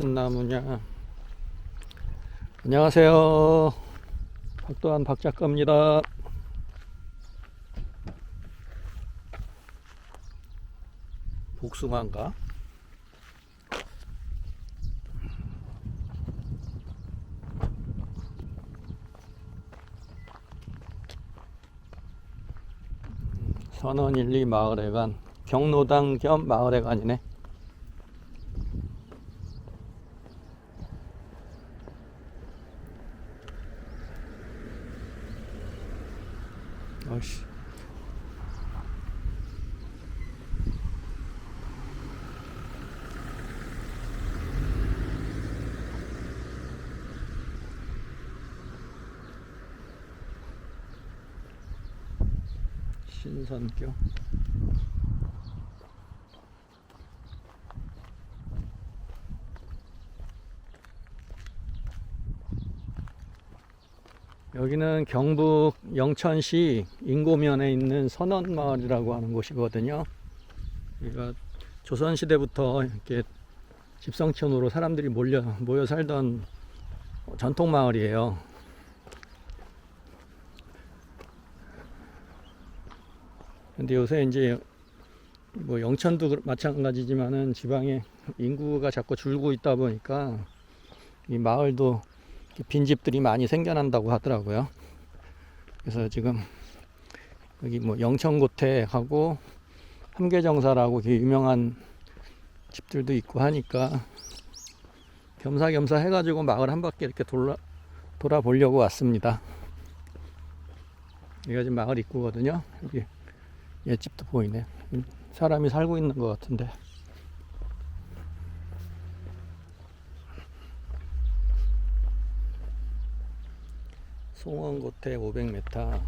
무슨 나무냐? 안녕하세요. 박도환 박 작가입니다. 복숭아인가? 선원 1, 2 마을회관 경로당 겸 마을회관이네. 아이씨. 신선교 여기는 경북 영천시 인고면에 있는 선원마을이라고 하는 곳이거든요. 여기가 조선시대부터 이렇게 집성촌으로 사람들이 몰려 모여 살던 전통 마을이에요. 근데 요새 이제 뭐 영천도 그- 마찬가지지만은 지방에 인구가 자꾸 줄고 있다 보니까 이 마을도 빈집들이 많이 생겨난다고 하더라고요. 그래서 지금 여기 뭐 영천고택하고 함계정사라고 유명한 집들도 있고 하니까 겸사겸사 해가지고 마을 한 바퀴 이렇게 돌아 돌아보려고 왔습니다. 여기가 지금 마을 입구거든요. 여기 옛집도 보이네. 음, 사람이 살고 있는 것 같은데. 송원고택 500m,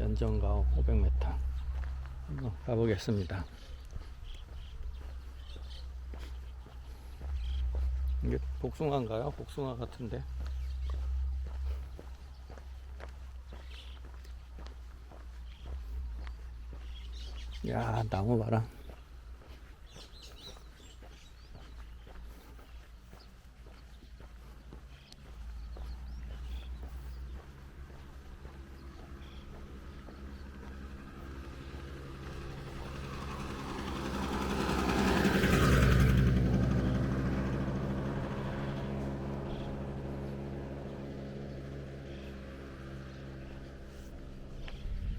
연정가옥 500m. 한번 가보겠습니다. 이게 복숭아인가요? 복숭아 같은데. 야, 나무 봐라.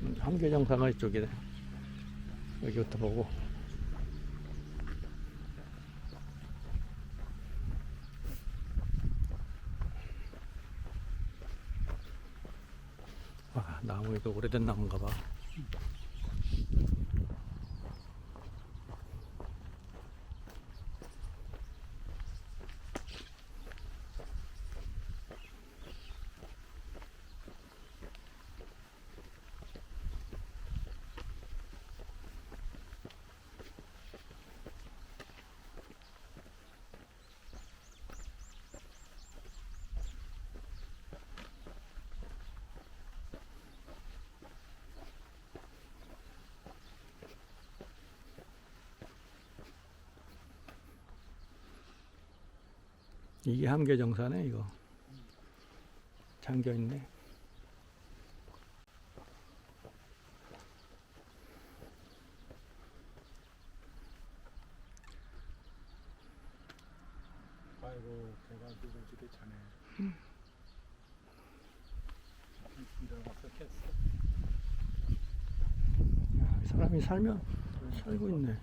음, 함계정사가 이쪽이네. 여기부터 보고. 와, 나무 이거 오래된 나무인가 봐. 이게 함계정사네 이거. 잠겨 있네. 아이고 배가 누구지게 자네 일어나서 깼어 야, 사람이 살면 살고 있네.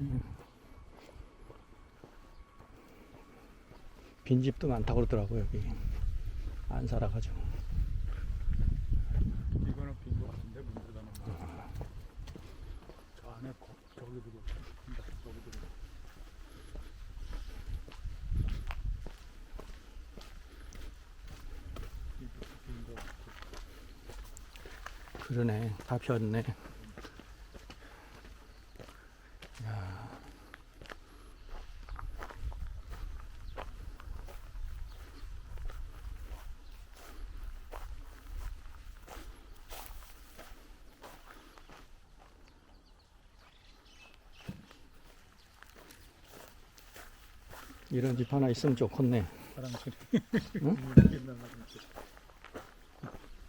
빈집도 많다고 그러더라고 여기. 안 살아가지고. 이거는 빈거 같은데 문 닫아놓은 거저 안에 거, 있다. 이것도 빈거 같고 그러네. 다 피었네. 이런 집 하나 있으면 좋겠네. 응? 화장실.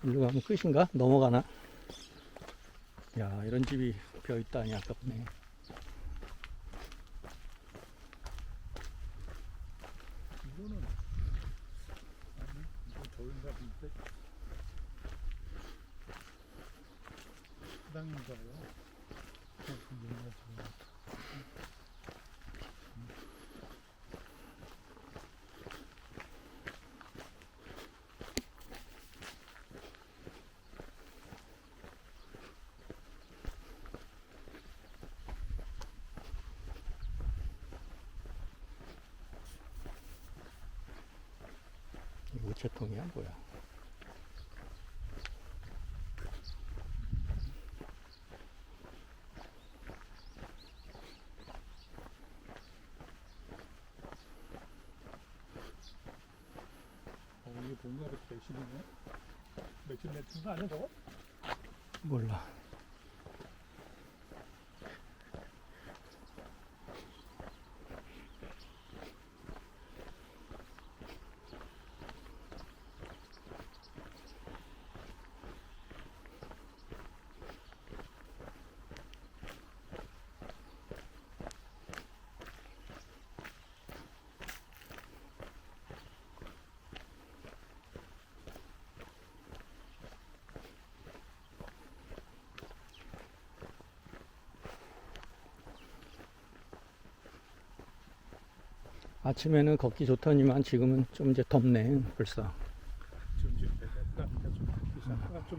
일로 가면 끝인가? 넘어가나? 야, 이런 집이 벼 있다니 아깝네. 이거는 아니 이거 저인가 본데 식당인가요? 이 우체통이야 뭐야? 어, 이게 뭔가 이렇게 대신이네. 며칠 내친 거 아니야 저거? 몰라. 아침에는 걷기 좋더니만 지금은 좀 이제 덥네 벌써.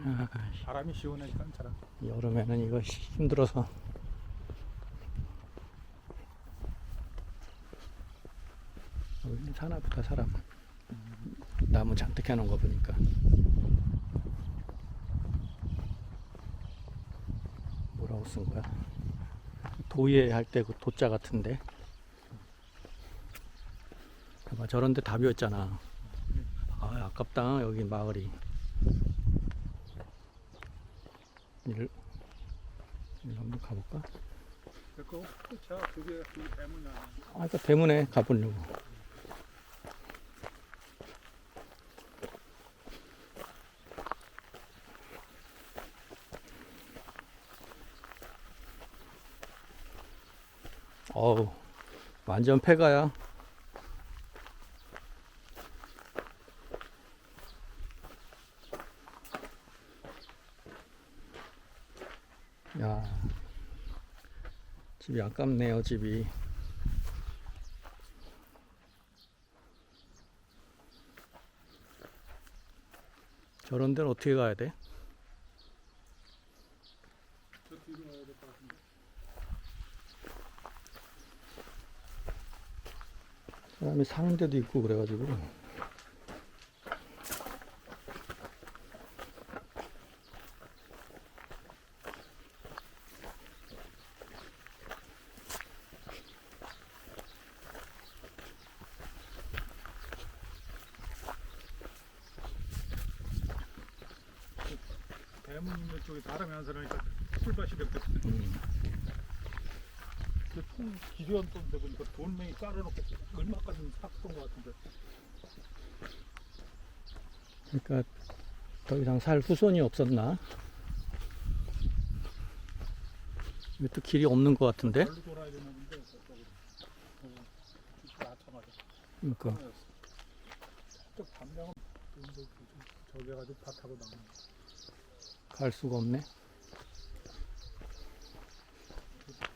아, 바람이 시원하니까 잘. 여름에는 이거 힘들어서. 여기 사나 보다 사람 나무 잔뜩 해놓은 거 보니까. 뭐라고 쓴 거야? 도예 할 때 그 도자 같은데 봐봐 저런 데 다 비었잖아 아 아깝다 여기 마을이 일, 일로 한번 가볼까? 그거 차 그게 그 때문이야. 아, 그러니까 대문에 가보려고. 어우, 완전 폐가야. 야, 집이 아깝네요, 집이. 저런 데는 어떻게 가야 돼? 사람이 사는 데도 있고 그래가지고 있는 쪽에 바람이 안 서니까 풀밭이 됐거든. 음, 그통 기존 돈데 보니까 돈맹이 깔아놓고 얼마까지 샀던 것 같은데. 그러니까 더 이상 살 후손이 없었나? 이것도 길이 없는 것 같은데? 어. 그러니까 저 저기 가지고 나오는 거. 갈 수가 없네.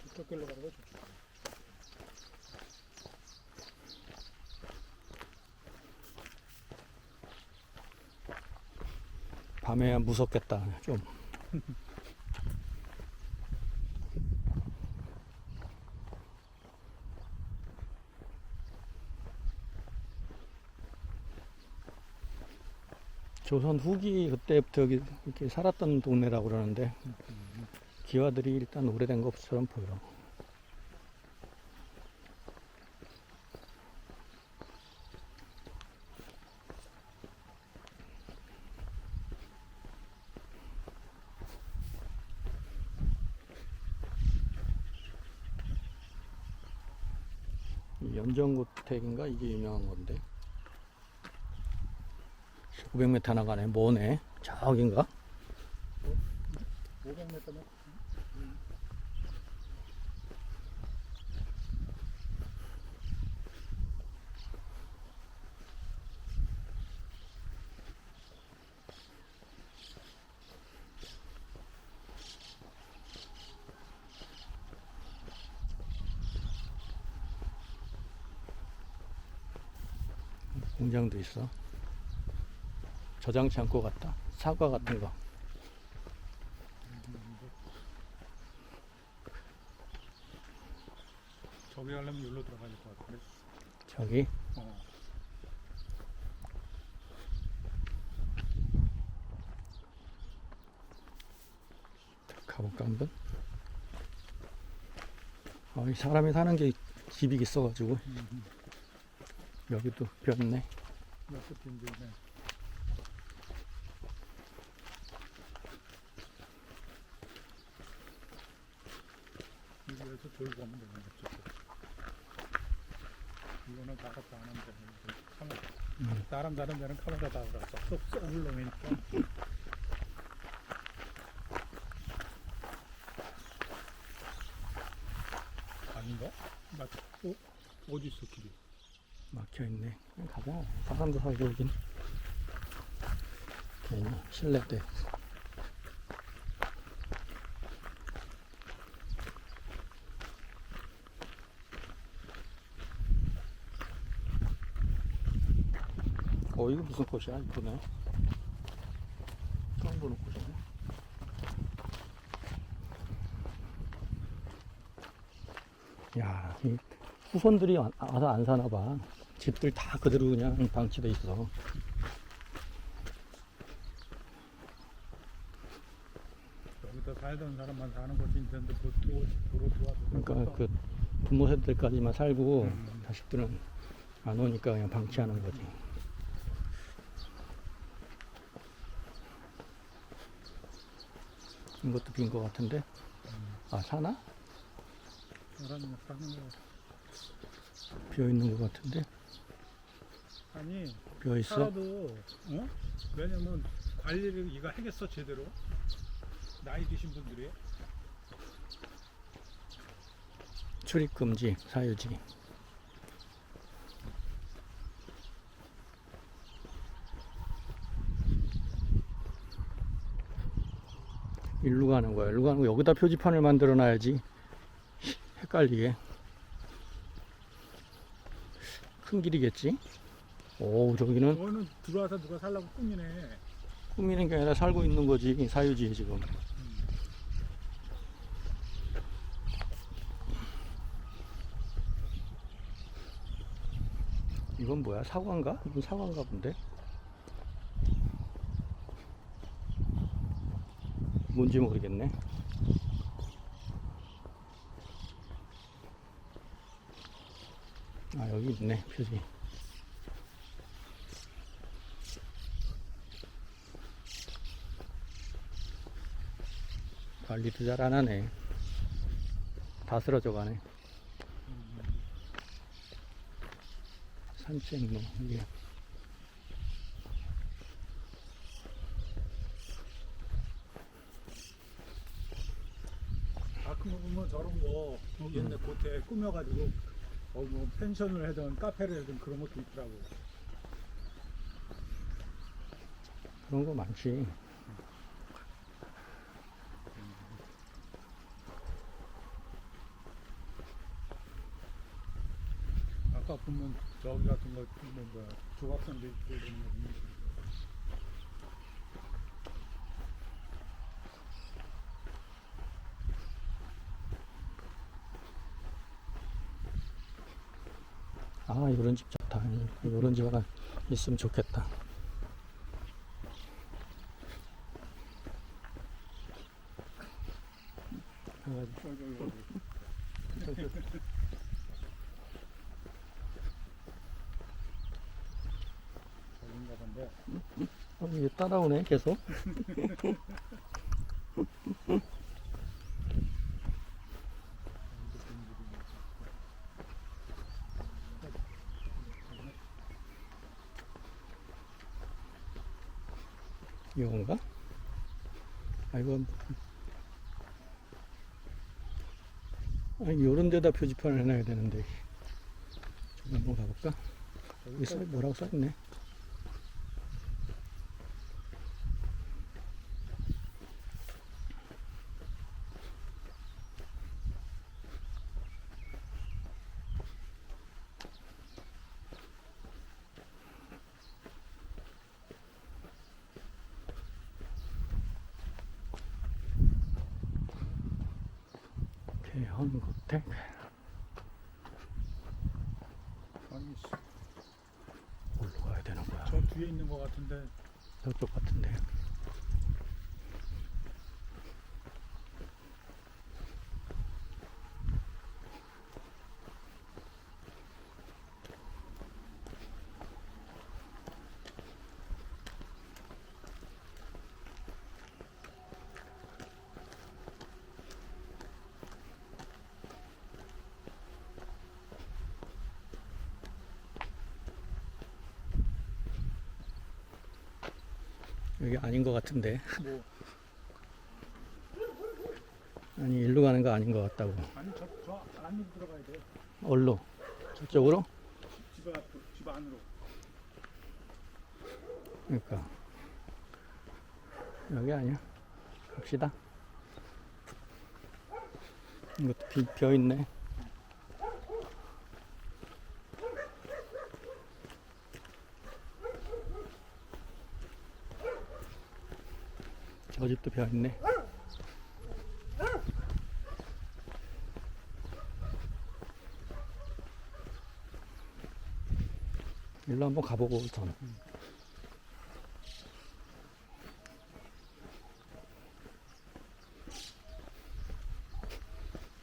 저쪽 길로 가는 거 좋죠. 밤에야 무섭겠다. 좀. 조선 후기 그때부터 이렇게 살았던 동네라고 그러는데 기와들이 일단 오래된 것처럼 보여. 이 연정고택인가 이게 유명한 건데 500m 나가네. 뭐네? 저긴가? 500m면 공장도 있어 저장 창고 같다. 사과 같은 거. 저기 가려면 여기로 들어가야 될 것 같은데. 저기? 어. 가볼까 한번 어, 이 사람이 사는 게 집이 있어가지고. 음, 여기도 비었네. 몇개 빈들네. 오면 되는 거죠. 이거는 다 갖다 안 하면 되는 카메라. 음. 다른 다른 데는 카메라 다 들어갔어. 쏙 쏙을 놓으니까. 아닌가? 나 어? 어디 있어 길이? 막혀있네 가자 사람도 살고 오긴 괜히 실내대 이거 무슨 꽃이야 이쁘네 처음 보는 꽃이네 야, 이 후손들이 와- 와서 안 사나 봐. 집들 다 그대로 그냥 방치돼 있어. 여기다 살던 사람만 사는 곳이 있는데 좋아서 그러니까 그 부모 세대까지만 살고 음. 자식들은 안 오니까 그냥 방치하는 거지. 이것도 빈거 같은데? 아, 사나? 사람이 사는 거 비어 있는 거 같은데? 아니 비어 있어? 살아도 어? 왜냐면 관리를 이거 하겠어 제대로 나이 드신 분들이 출입 금지, 사유지. 일로 가는 거야. 일로 가는 거 여기다 표지판을 만들어 놔야지. 헷갈리게. 큰 길이겠지? 오, 저기는 너는 들어와서 누가 살라고 꾸미네 꾸미는 게 아니라 살고 있는 거지. 사유지에 지금. 이건 뭐야? 사과인가? 이건 사과인가 본데? 뭔지 모르겠네. 아, 여기 있네, 표지. 관리도 잘 안 하네. 다 쓰러져 가네. 산책로, 이게. 가끔 보면 저런 거 옛날 고태 꾸며가지고 어, 뭐 펜션을 하든 카페를 하든 그런 것도 있더라고. 그런 거 많지. 아까 보면 저기 같은 거 뭐, 뭐야? 조각상도 있고 그런 거 있는데. 아, 이런 집 좋다. 이런 집 하나 있으면 좋겠다. 어, 따라오네, 계속. 이건가? 아 이건 데다 표지판을 해놔야 되는데 한번 가볼까? 여기 써 뭐라고 써있네 대헌고택 아니 어디로 가야 되는 거야? 저 뒤에 있는 것 같은데. 저쪽 같은데 아닌 것 같은데. 뭐. 아니 일로 가는 거 아닌 것 같다고. 아니 저, 저 안으로 들어가야 돼. 얼로? 저쪽으로? 집 앞, 집 안으로. 그러니까. 여기 아니야. 갑시다. 이것도 비, 비어 있네 저 집도 비어있네 일로 한번 가보고 우선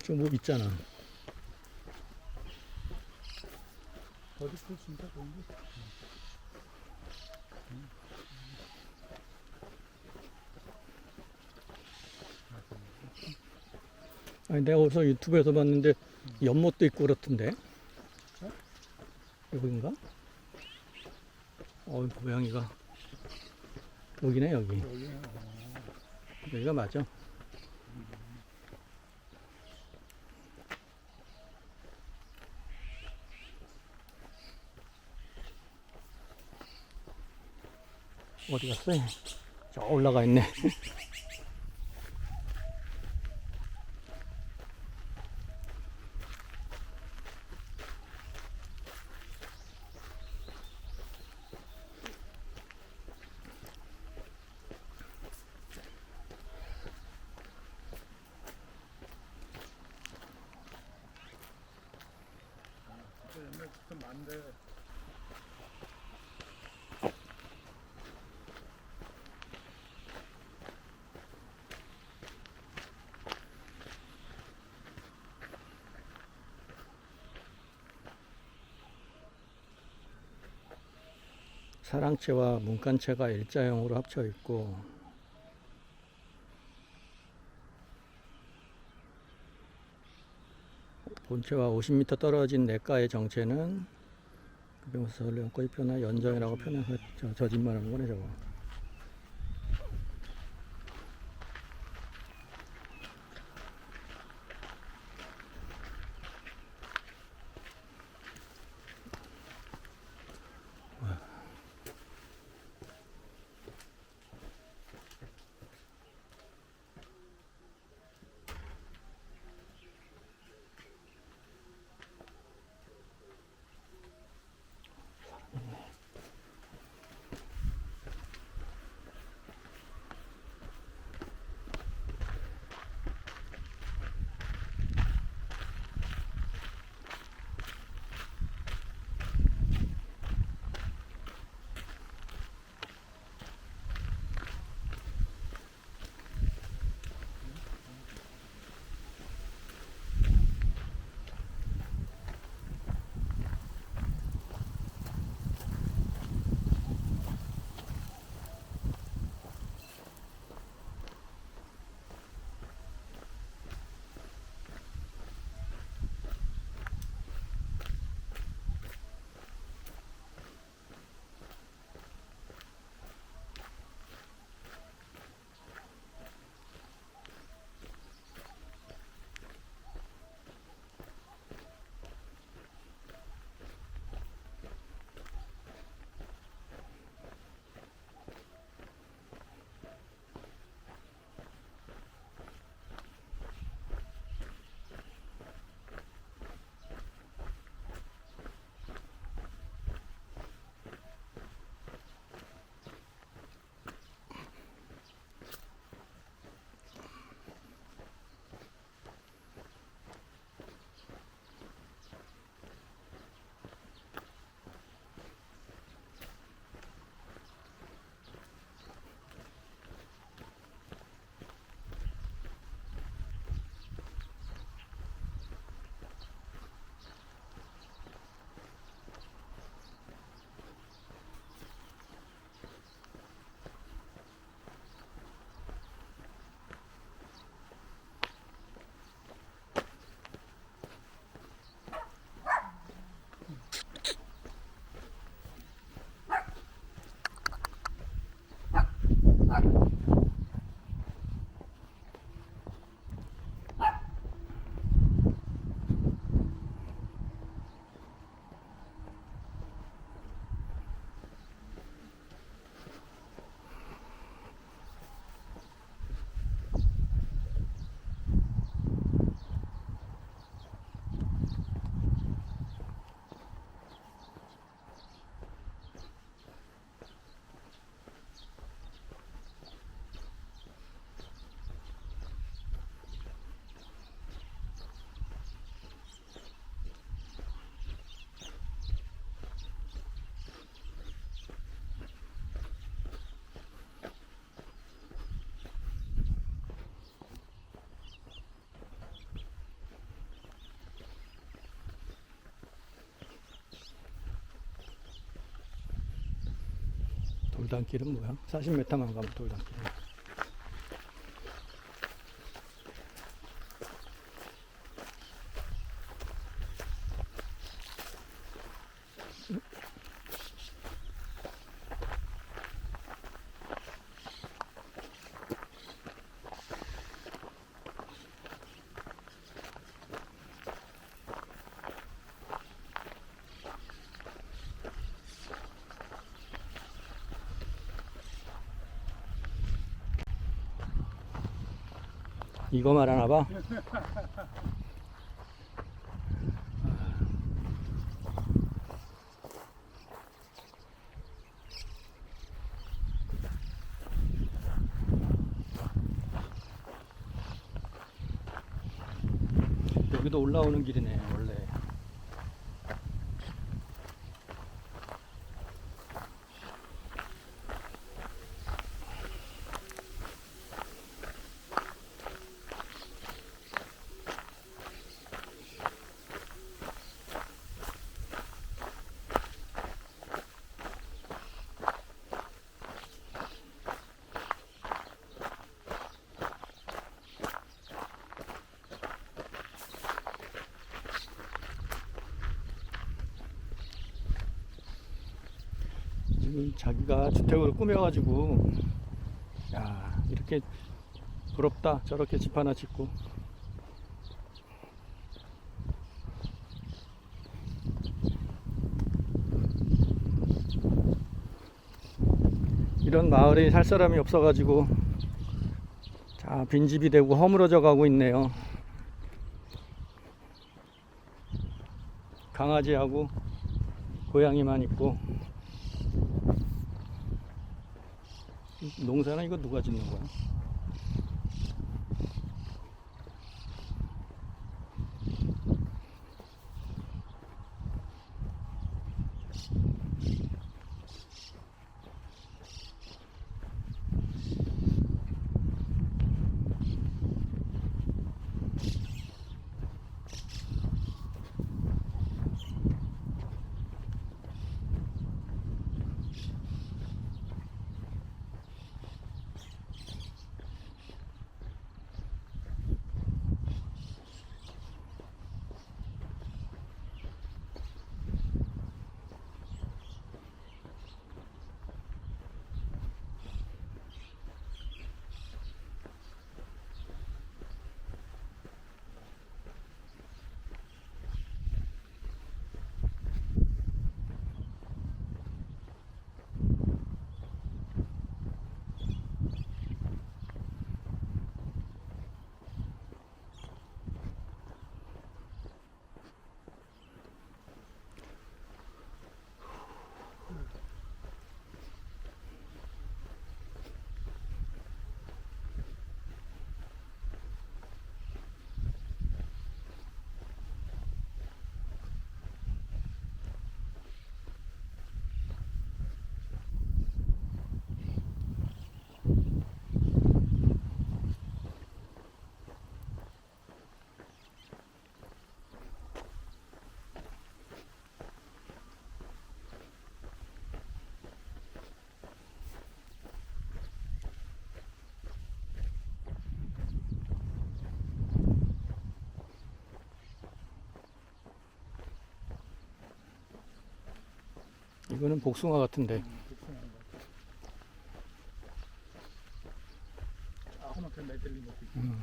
좀뭐 있잖아. 어디 그 진짜 좋은데? 아니 내가 어디서 유튜브에서 봤는데 연못도 있고 그렇던데. 여기인가? 어 고양이가 여기네 여기. 여기 여기가 맞아. 어디 갔어? 저 올라가 있네. 진짜 옛날 집좀 많은데 사랑채와 문간채가 일자형으로 합쳐 있고 본체와 50m 떨어진 내과의 정체는 급병사 연꽃이 표나 연정이라고 표현해서 저, 저짓말하는 거네 저거 돌담길은 뭐야? 40m만 가면 돌담길. 이 거 말하나 봐. 여기도 올라오는 길이네 원래. 지금 자기가 주택으로 꾸며가지고. 야 이렇게 부럽다. 저렇게 집 하나 짓고. 이런 마을에 살 사람이 없어가지고 자 빈집이 되고 허물어져 가고 있네요. 강아지하고 고양이만 있고 농사는 이거 누가 짓는 거야? 이거는 복숭아 같은데 아무렇게 매들린 것도 있고. 음.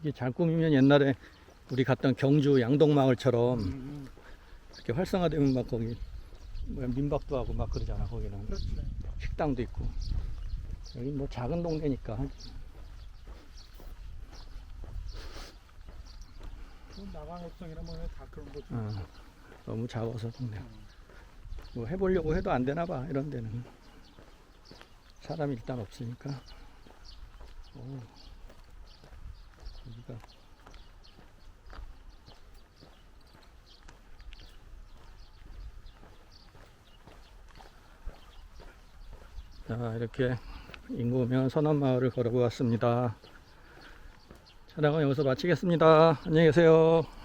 이게 잘 꾸미면 옛날에 우리 갔던 경주 양동마을처럼 음, 이렇게 활성화되면 막 거기 뭐야 민박도 하고 막 그러잖아 거기는 그렇지. 식당도 있고 여기 뭐 작은 동네니까 그 나강업성이나 뭐다 그런 거지. 어, 너무 작아서 동네가. 뭐 해보려고 해도 안 되나 봐 이런 데는 사람이 일단 없으니까. 오, 여기가 자 이렇게 인구면 선원마을을 걸어보았습니다. 촬영은 여기서 마치겠습니다. 안녕히 계세요.